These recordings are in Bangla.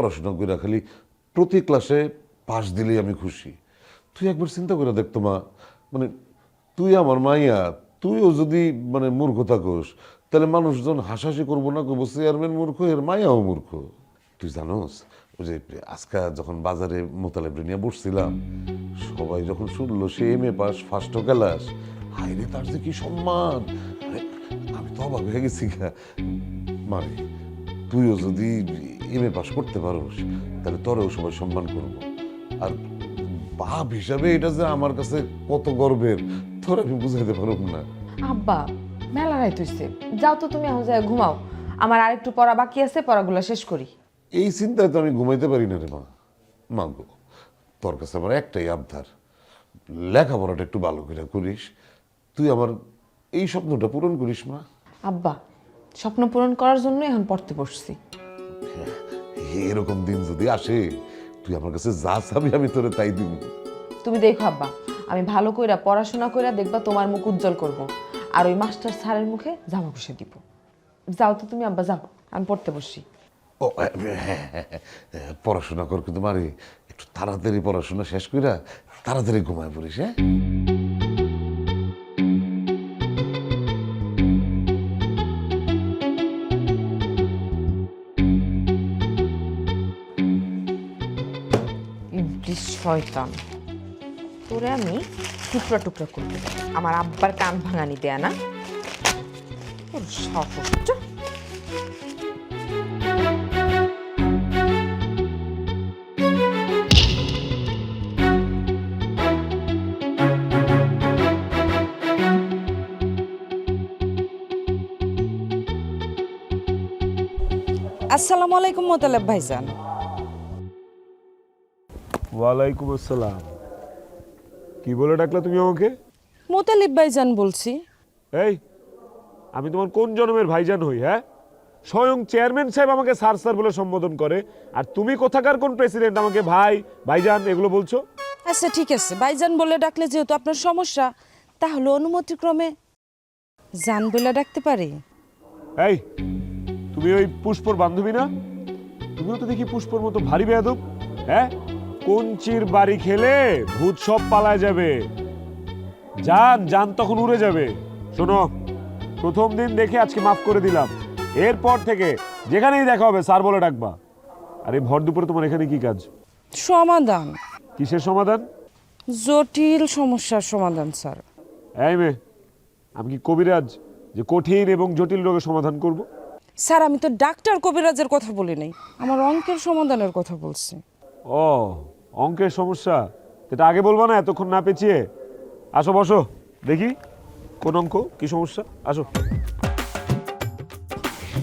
পড়াশোনা করে খালি প্রতি ক্লাসে পাশ দিলেই আমি খুশি। তুই একবার চিন্তা করে দেখতো মা মানে তুই আমার মাইয়া, তুইও যদি মানে মূর্খ থাকোস, তাহলে মানুষজন হাসাহাসি করব না করব, চেয়ারম্যান মূর্খ, এর মায়াও মূর্খ। তুই জানোস, ওই যে আজকে যখন বাজারে মোতালেবরে নিয়ে বসছিলাম, সবাই যখন শুনলো সে M A pass first class হাইরে তার যে কি সম্মান! আমি তো অবাক হয়ে গেছি। মানে তুইও যদি এম এ পাস করতে পারোস তাহলে তোরেও সবাই সম্মান করব। আর বাপ হিসাবে এটা যে আমার কাছে কত গর্বের তোর আমি বুঝাইতে পারব না। আব্বা মেলা রাইত হইছে। যাও তো তুমি এখন যায় ঘুমাও। আমার আরেকটু পড়া বাকি আছে পড়াগুলো শেষ করি। এই চিন্তায় তো আমি ঘুমাইতে পারি না রে মা। মা গো তোর কাছে আমার একটাই আবদার। লেখাপড়াটা একটু ভালো করে করিস। তুই আমার এই স্বপ্নটা পূরণ করিস মা। আব্বা স্বপ্ন পূরণ করার জন্য এখন পড়তে বসছি। এরকম দিন যদি আসে তুই আমার কাছে যা চাবি আমি তোরে তাই দিব। তুমি দেখো আব্বা আমি ভালো কইরা পড়াশোনা কইরা দেখবা তোমার মুখ উজ্জ্বল করব। আর ওই মাস্টার স্যারের মুখে জামা ঘষে দিব। যাও তো তুমি আব্বা যাও আমি পড়তে বসি ও হ্যাঁ, হ্যাঁ, হ্যাঁ, হ্যাঁ, পড়াশোনা কর কিন্তু মারি একটু তাড়াতাড়ি পড়াশোনা শেষ কইরা তাড়াতাড়ি ঘুমায় পড়িস হ্যাঁ? শয়তান। তোরে আমি টুকরা টুকরা করব আমার আব্বার কান ভাঙানি দেয়া না। সাহস আসসালামু আলাইকুম মোতালেব ভাইজান। ওয়ালাইকুম আসসালাম। কি বলে ডাকলা তুমি আমাকে? মোতালিব ভাইজান বলছি। এই আমি তোমার কোন জন্মের ভাইজান হই হ্যাঁ? স্বয়ং চেয়ারম্যান সাহেব আমাকে স্যার স্যার বলে সম্বোধন করে আর তুমি কোথাকার কোন প্রেসিডেন্ট আমাকে ভাই ভাইজান এগুলো বলছো? আচ্ছা ঠিক আছে। ভাইজান বলে ডাকলে যেহেতু আপনার সমস্যা তাহলে অনুমতিক্রমে জান বলে ডাকতে পারি। এই তুমি ওই পুষ্পর বান্ধবী না? তুমিও তো দেখি পুষ্পর মতো ভারী বেয়াদব হ্যাঁ? কঞ্চির বাড়ি খেলে ভূত সব পালায় যাবে। যান যান তখন উড়ে যাবে। শোনো প্রথম দিন দেখে আজকে মাফ করে দিলাম। এরপর থেকে যেখানেই দেখা হবে স্যার বলে ডাকবা। আরে ভর দুপুরে তোমার এখানে কি কাজ? সমাধান। কিসের সমাধান? জটিল সমস্যার সমাধান স্যার। এই মে আমি কি কবিরাজ যে কঠিন এবং জটিল রোগের সমাধান করব? স্যার আমি তো ডাক্তার কবিরাজের কথা বলি নাই। আমার অঙ্কের সমাধানের কথা বলছি। ও, অঙ্কের সমস্যা। এটা আগে বলব না, এতক্ষণ না পেঁচিয়ে। আসো, বসো। দেখি, কোন অঙ্ক? কি সমস্যা? আসো।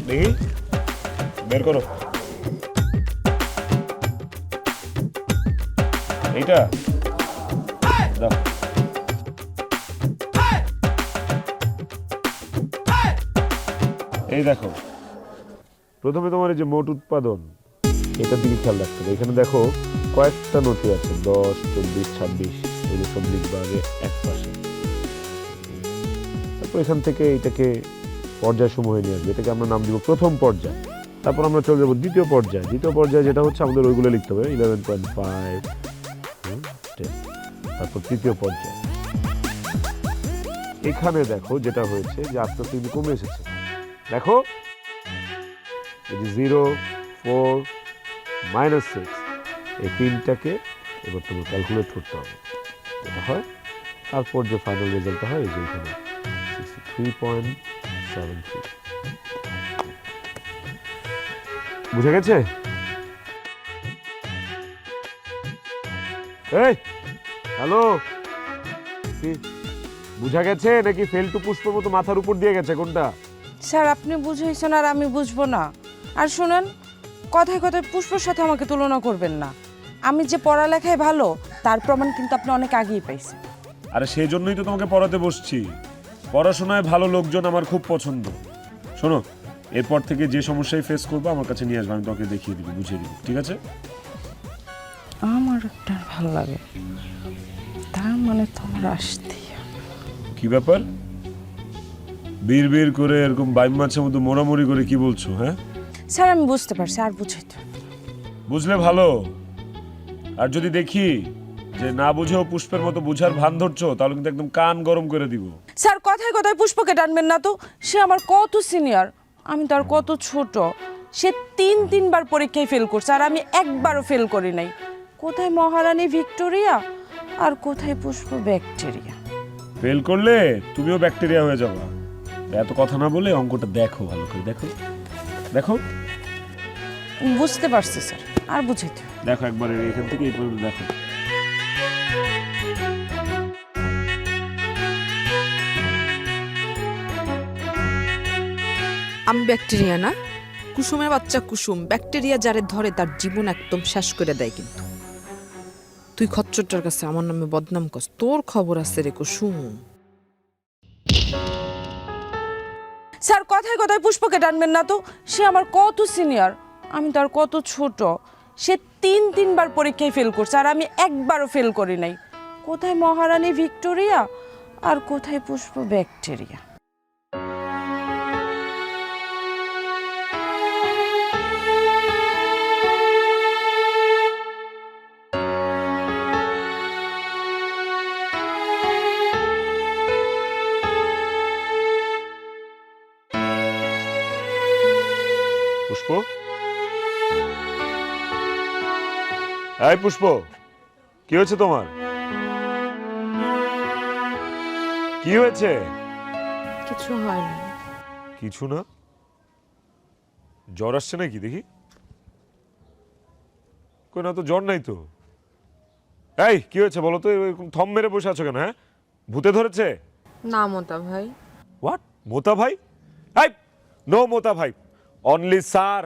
দেখি, বের করো। এইটা? এই দেখো। প্রথমে তোমার এই যে মোট উৎপাদন। এটার দিকে খেয়াল রাখতে হবে। এখানে দেখো কয়েকটা নথি আছে, দশ, চব্বিশ, ছাব্বিশ, এগুলো সব লিখবা আগে এক পাশে। তারপর এখান থেকে এটাকে পর্যায় সমূহে নিয়ে আসবে। এটাকে আমরা নাম দিব প্রথম পর্যায়। তারপর আমরা চলে যাব দ্বিতীয় পর্যায়। দ্বিতীয় পর্যায়ে যেটা হচ্ছে আমাদের ওইগুলো লিখতে হবে। ইলেভেন পয়েন্ট ফাইভ তারপর তৃতীয় পর্যায়। এখানে দেখো যেটা হয়েছে যে আস্তে আস্তে কিন্তু কমে এসেছে। দেখো জিরো ফোর মাইনাস সিক্স। এই তিনটাকে এবার তোমার ক্যালকুলেট করতে হবে। এটা হয়। তারপর যে ফাইনাল রেজাল্টটা হয়, এই যে এখানে থ্রি পয়েন্ট সেভেন থ্রি বুঝে গেছে? এই হ্যালো কি? বুঝা গেছে নাকি ফেল টু পুষ্পর মতো মাথার উপর দিয়ে গেছে কোনটা? স্যার, আপনি বুঝাইছেন আর আমি বুঝব না। আর শুনেন কথায় কথায় পুষ্পর সাথে আমাকে তুলনা করবেন না। আমি যে পড়ালেখায় ভালো তার প্রমাণ কিন্তু আপনি অনেক আগেই পাইছেন। আরে সেই জন্যই তো তোমাকে পড়াতে বসছি। পড়াশোনায় ভালো লোকজন আমার খুব পছন্দ। শোনো এরপর থেকে যে সমস্যায় ফেস করব আমার কাছে নিয়ে আসবে আমি তোমাকে দেখিয়ে দিবি বুঝিয়ে দিবি ঠিক আছে? আমার একটা ভালো লাগে। তার মানে তোমার আসতেই হবে। কি ব্যাপার? বীর বীর করে এরকম বাইম মাছের মতো মোড়ামুড়ি করে কি বলছো হ্যাঁ? স্যার আমি বুঝতে পারছি আর বুঝে না। বুঝলে ভালো। আর যদি দেখি যে না বুঝেও পুষ্পের মতো বুঝার ভান ধরছো তাহলে কিন্তু একদম কান গরম করে দিব। স্যার কথায় কথায় পুষ্পকে টানবেন না তো? সে আমার কত সিনিয়র আমি তার কত ছোট। সে তিন তিনবার পরীক্ষায় ফেল করছে আর আমি একবারও ফেল করি নাই। কোথায় মহারানী ভিক্টোরিয়া আর কোথায় পুষ্প ব্যাকটেরিয়া? ফেল করলে তুমিও ব্যাকটেরিয়া হয়ে যাবে। এত কথা না বলে অঙ্কটা দেখো ভালো করে দেখো। দেখো। বুঝতে পারছি স্যার। আর বুঝাইতে দেখো একবার এখান থেকে এই পর্যন্ত দেখো। আমি ব্যাকটেরিয়া না। কুসুমের বাচ্চা কুসুম। ব্যাকটেরিয়া যারে ধরে তার জীবন একদম শেষ করে দেয় কিন্তু। তুই খচ্চরটার কাছে আমার নামে বদনাম কর তোর খবর আছে রে কুসুম। স্যার, কথায় কথায় পুষ্পকে টানবেন না তো। সে আমার কত সিনিয়র, আমি তার কত ছোট। সে তিন, তিনবার পরীক্ষায় ফেল করছে আর আমি একবারও ফেল করি নাই। কোথায় মহারানী ভিক্টোরিয়া আর কোথায় পুষ্প ব্যাকটেরিয়া? এই পুষ্প কি হয়েছে তোমার? কি হয়েছে? কিছু হয় না কিছু না? জ্বর আসছে নাকি দেখি? কই না তো জ্বর নাই তো। এই কি হয়েছে বলো তো এরকম থম মেরে বসে আছো কেন হ্যাঁ? ভূতে ধরেছে? না মতা ভাই। হোয়াট মোতা ভাই? এই নো মোতা ভাই। অনলি স্যার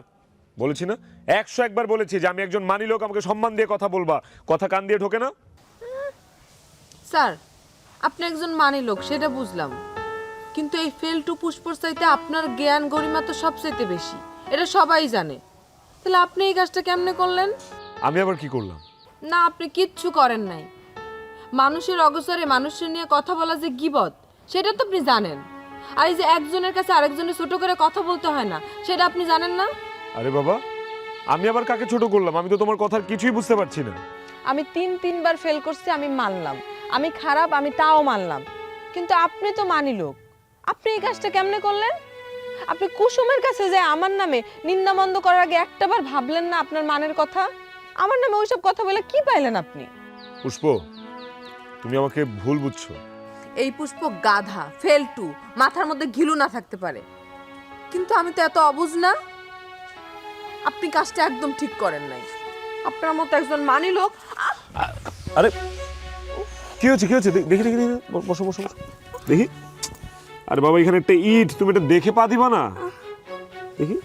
বলেছি না? একশো একবার বলেছি যে আমি একজন মানি লোক আমাকে সম্মান দিয়ে কথা বলবা। কথা কান দিয়ে ঢোকে না। স্যার আপনি একজন মানি লোক সেটা বুঝলাম। কিন্তু এই ফেল টু পুষ্পর চাইতে আপনার জ্ঞান গরিমা তো সবচাইতে বেশি। এটা সবাই জানে। তাহলে আপনি এই কাজটা কেমনে করলেন? আমি আবার কি করলাম? না আপনি কিচ্ছু করেন নাই। মানুষের অগসরে মানুষের নিয়ে কথা বলা যে গিবত সেটা তো আপনি জানেন। আর এই যে একজনের কাছে আরেকজনের ছোট করে কথা বলতে হয় না সেটা আপনি জানেন না? আরে বাবা আমি আবার কাকে ছোট করলাম? আমি তো তোমার কথার কিছুই বুঝতে পারছি না। আমি তিন তিনবার ফেল করছি আমি মানলাম। আমি খারাপ আমি তাও মানলাম। কিন্তু আপনি তো মানি লোক। আপনি এই কাজটা কেমনে করলেন? আপনি কুসুমের কাছে যে আমার নামে নিন্দামন্দ করার আগে একটাবার ভাবলেন না আপনার মানের কথা? আমার নামে ওইসব কথা বলে কি পাইলেন আপনি? পুষ্প তুমি আমাকে ভুল বুঝছ। এই পুষ্প গাধা ফেল টু মাথার মধ্যে ঘিলু না থাকতে পারে। কিন্তু আমি তো এত অবুঝ না? আপনি কাজটা একদম ঠিক করেন নাই। আপনার মতো একজন মানি লোক আরে কি হচ্ছে কি হচ্ছে দেখি দেখি দেখি বসো বসো বসো। দেখি। আরে বাবা এখানে একটা ইট তুমি এটা দেখে পা দিবা না। দেখি।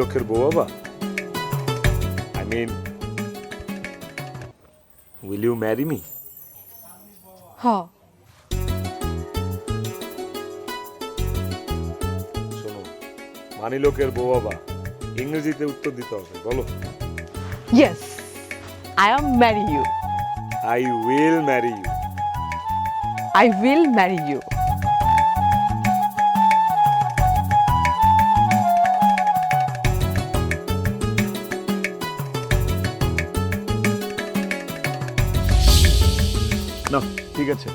লোকের বউ বাবা? I mean will you marry me হ। শোনো মানি লোকের বউ বাবা ইংরেজিতে উত্তর দিতে হবে বলো। Yes I am marry you I will marry you I will marry you না ঠিক আছে।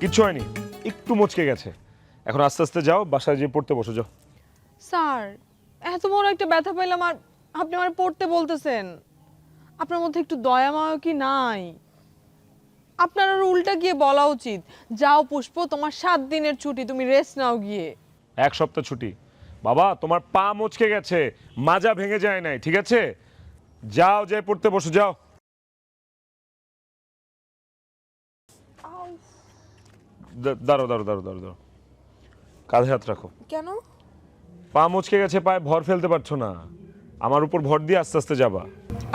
কিচ্ছু হয়নি একটু মচকে গেছে। এখন আস্তে আস্তে যাও বাসায় যেয়ে পড়তে বসো যাও। স্যার এত বড় একটা ব্যথা পাইলাম আর আপনি আমার পড়তে বলতেছেন। আপনার মধ্যে একটু দয়া মায়া কি নাই? আপনার আর উল্টা গিয়ে বলা উচিত যাও পুষ্প তোমার সাত দিনের ছুটি তুমি রেস্ট নাও গিয়ে। এক সপ্তাহ ছুটি। বাবা তোমার পা মচকে গেছে মাজা ভেঙে যায় নাই ঠিক আছে? যাও যাই পড়তে বসো যাও। দাঁড়ো দাঁড়ো দাঁড়ো দাঁড়ো দাঁড়াও কাঁধে হাত রাখো। কেন? পা মচকে গেছে পায়ে ভর ফেলতে পারছ না। আমার উপর ভর দিয়ে আস্তে আস্তে যাবা।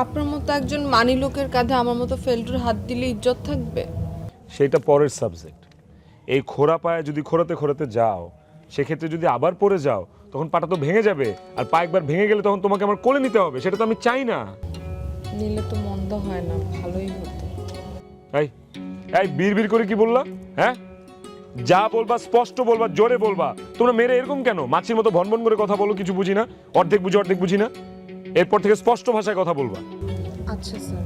আপনার মতো একজন মানি লোকের কাঁধে আমার মতো ফেল্টুর হাত দিলে ইজ্জত থাকবে? সেইটা পরের সাবজেক্ট। এই খোরা পায়ে যদি খোরাতে খোরাতে যাও সেক্ষেত্রে যদি আবার পড়ে যাও তখন পাটা তো ভেঙে যাবে। আর পা একবার ভেঙে গেলে তখন তোমাকে আমার কোলে নিতে হবে সেটা তো আমি চাই না। নিলে তো মন্দ হয় না ভালোই হতো। এই এই বীর বীর করে কি বললা হ্যাঁ? যা বলবা স্পষ্ট বলবা জোরে বলবা। তোমরা মেরে এরকম কেন? মাছির মতো ভনভন করে কথা বলো কিছু বুঝি না। অর্ধেক বুঝি অর্ধেক বুঝি না। এরপর থেকে স্পষ্ট ভাষায় কথা বলবা। আচ্ছা স্যার।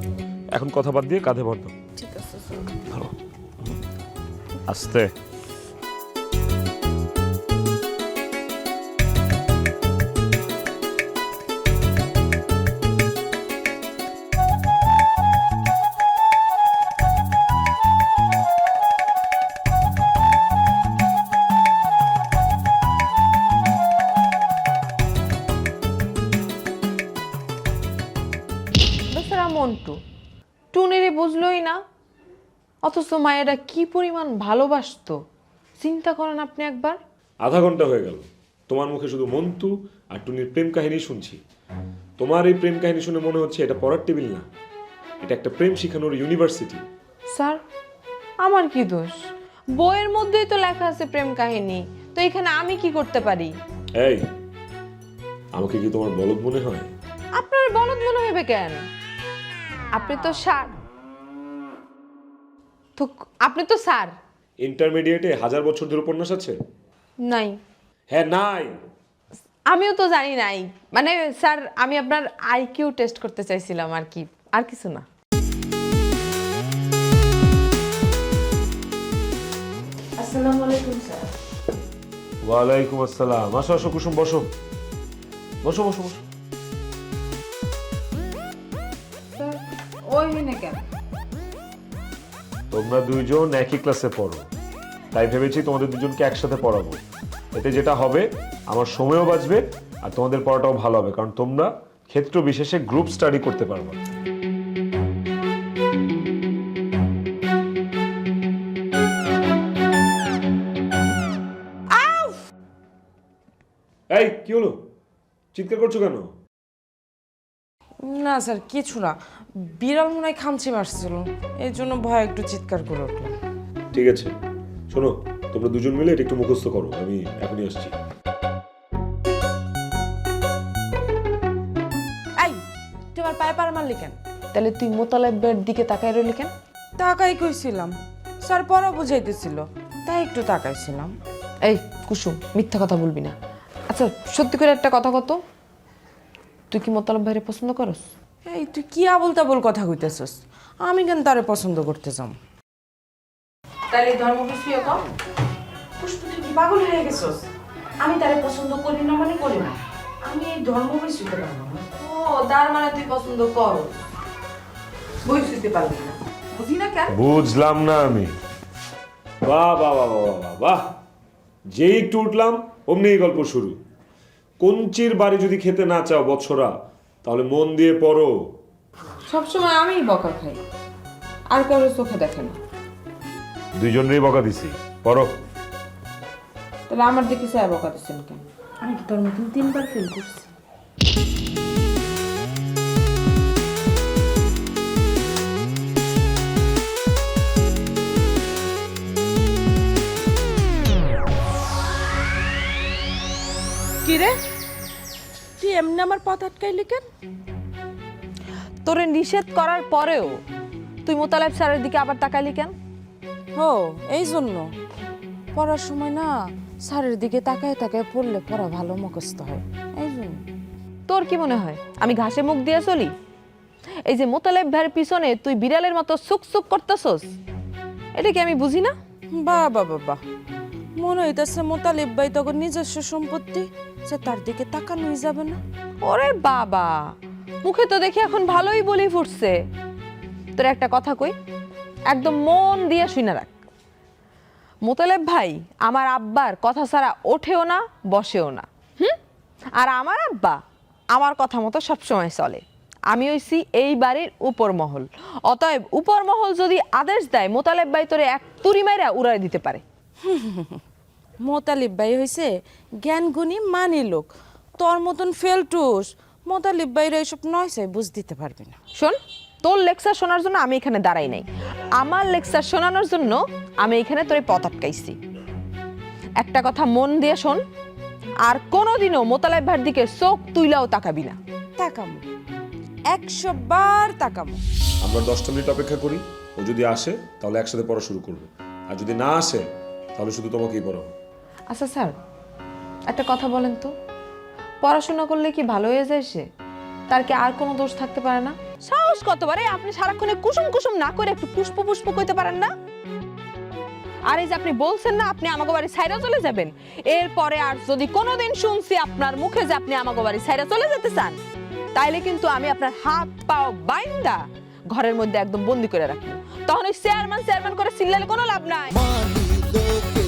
এখন কথা বাদ দিয়ে কাঁধে ভর দাও ঠিক আছে স্যার। ভালো আস্তে। মায়েরা কি পরিমাণ ভালোবাসতো? চিন্তা করেন আপনি একবার। আধা ঘণ্টা হয়ে গেল। তোমার মুখে শুধু মন্তু আর টুনির প্রেম কাহিনী শুনছি। তোমার এই প্রেম কাহিনী শুনে মনে হচ্ছে এটা পড়ার টেবিল না। এটা একটা প্রেম শিখানোর ইউনিভার্সিটি। স্যার আমার কি দোষ? বইয়ের মধ্যেই তো লেখা আছে প্রেম কাহিনী। তো এখানে আমি কি করতে পারি? এই আমাকে কি তোমার বলদ মনে হয়? আপনার বলদ মনে হবে কেন? আপনি তো স্যার তো আপনি তো স্যার। ইন্টারমিডিয়েটে হাজার বছর ধরে উপন্যাস আছে? নাই। হ্যাঁ নাই। আমিও তো জানি নাই। মানে স্যার আমি আপনার আইকিউ টেস্ট করতে চাইছিলাম আর কি আর কিছু না। আসসালামু আলাইকুম স্যার। ওয়ালাইকুম আসসালাম। আসো আসো কুসুম বসো। বসো বসো বসো। ওই মেনে কেন তোমরা দুইজন একই ক্লাসে পড়ো। তাই ভেবেছি তোমাদের দুজনকে একসাথে পড়াবো। এতে যেটা হবে আমার সময়ও বাঁচবে আর তোমাদের পড়াটাও ভালো হবে কারণ তোমরা ক্ষেত্র বিশেষে গ্রুপ স্টাডি করতে পারবে। এই কি হলো? চিৎকার করছ কেন? না স্যার কিছু না। বিড়াল মনে হয় খামচি মারছিল। এই জন্য ভয় একটু চিৎকার করে উঠলাম ঠিক আছে। শোনো তোমরা দুজন মিলে এটা একটু মুখস্থ করো। আমি এখনই আসছি। এই তোমার পায়ে পার মারলি কেন? তাহলে তুই মোতালেবের দিকে তাকায় রইলি কেন? তাকাই কইছিলাম। স্যার পড়া বুঝাইতেছিল। তাই একটু তাকাইছিলাম। এই কুসুম মিথ্যা কথা বলবি না। আচ্ছা সত্যি করে একটা কথা কত তুই কি মোতালেব ভাইরে পছন্দ করস? এই তুই কি আবল তাবল কথা কইতেছস? আমি কেন তারে পছন্দ করতে যাম? তাহলে ধর্ম পুষ্পিও কম পুষ্প তুই কি পাগল হয়ে গেছস? আমি তারে পছন্দ করি না মানে করি না। আমি এই ধর্ম বুঝতে পারব ও তার মানে তুই পছন্দ কর। বুঝতে পারবি না। বুঝি না কেন? বুঝলাম না আমি। বাহ বাহ বাহ বাহ বাহ বাহ। যেই একটু উঠলাম অমনি এই গল্প শুরু। কঞ্চির বাড়ি যদি খেতে না চাও বছরা তাহলে মন দিয়ে পড়ো। সবসময় আমিই বকা খাই আর কারোর চোখে দেখে না। দুইজনেরই বকা দিছি পড়ো। তাহলে আমার দিকে সে বকা দিচ্ছেন কেন? আমি কি তোর মতন তিনবার ফেল করছি? কি রে? এমনি আমার পথ আটকাইলি কেন? তোরে নিষেধ করার পরেও তুই মোতালেব স্যারের দিকে আবার তাকাইলি কেন? হো এই জন্য পড়ার সময় না স্যারের দিকে তাকায় তাকায় পড়লে পড়া ভালো মুখস্থ হয়। এই জন্য তোর কি মনে হয়? আমি ঘাসে মুখ দিয়ে চলি? এই যে মোতালেব ভাইয়ের পিছনে তুই বিড়ালের মতো সুক সুক করতেছস এটা কি আমি বুঝি না? বা বা বা মনে হইতেছে মোতালিব ভাই তখন নিজস্ব সম্পত্তি সে তার দিকে তাকানোই যাবে না। ওরে বাবা, মুখে তো দেখি এখন ভালোই বলি ফুটছে। তোর একটা কথা কই, একদম মন দিয়ে শুনে রাখ। মোতালেব ভাই, আমার আব্বার কথা ছাড়া ওঠেও না, বসেও না। হুম? আর আমার আব্বা, আমার কথা মতো সবসময় চলে। আমি হইছি এই বাড়ির উপর মহল অতএব উপর মহল যদি আদেশ দেয়, মোতালেব ভাই তোরে এক তুরি মাইরা উড়াই দিতে পারে। মোতালিব ভাই হয়েছে জ্ঞান গুণী মানি লোক। তোর মতন ফেলটুস। মোতালিব ভাইরা এসব নয় চাই বুঝ দিতে পারবি না। শোন তোর লেকচার শোনার জন্য আমি এখানে দাঁড়াই নাই। আমার লেকচার শোনানোর জন্য আমি এখানে তোরে পথ আটকাইছি। একটা কথা মন দিয়ে শোন আর কোনোদিনও মোতালেব ভাইয়ের দিকে চোখ তুইলাও তাকাবি না। তাকামো। একশো বার তাকামো। আমরা দশটা মিনিট অপেক্ষা করি ও যদি আসে তাহলে একসাথে পড়া শুরু করবে। আর যদি না আসে তাহলে শুধু তোমাকেই পড়াবো। আচ্ছা স্যার একটা কথা বলেন তো। পড়াশোনা করলে কি ভালো হয়ে যায় সে? তার কি আর কোনো দোষ থাকতে পারে না? সাহস কতবারে? আপনি সারাক্ষণে কুসুম কুসুম না করে একটু পুষ্প পুষ্প কইতে পারেন না? আর এই যে আপনি বলছেন না আপনি আমাকে বাড়ি সাইরা চলে যাবেন। এরপরে আর যদি কোনোদিন শুনছি আপনার মুখে যে আপনি আমাকে বাড়ি সাইরা চলে যেতে চান তাইলে কিন্তু আমি আপনার হাত পাও বাইন্দা ঘরের মধ্যে একদম বন্দি করে রাখব। তখন ওই চেয়ারম্যান চেয়ারম্যান করে চিল্লালে কোনো লাভ নাই। মানি লোক